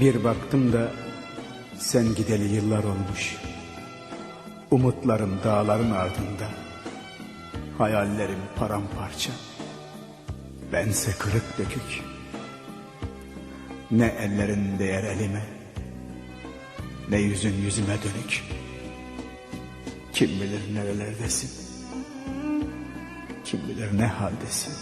Bir baktım da sen gideli yıllar olmuş. Umutlarım dağların ardında. Hayallerim paramparça. Bense kırık dökük. Ne ellerin değer elime, ne yüzün yüzüme dönük. Kim bilir nerelerdesin, kim bilir ne haldesin.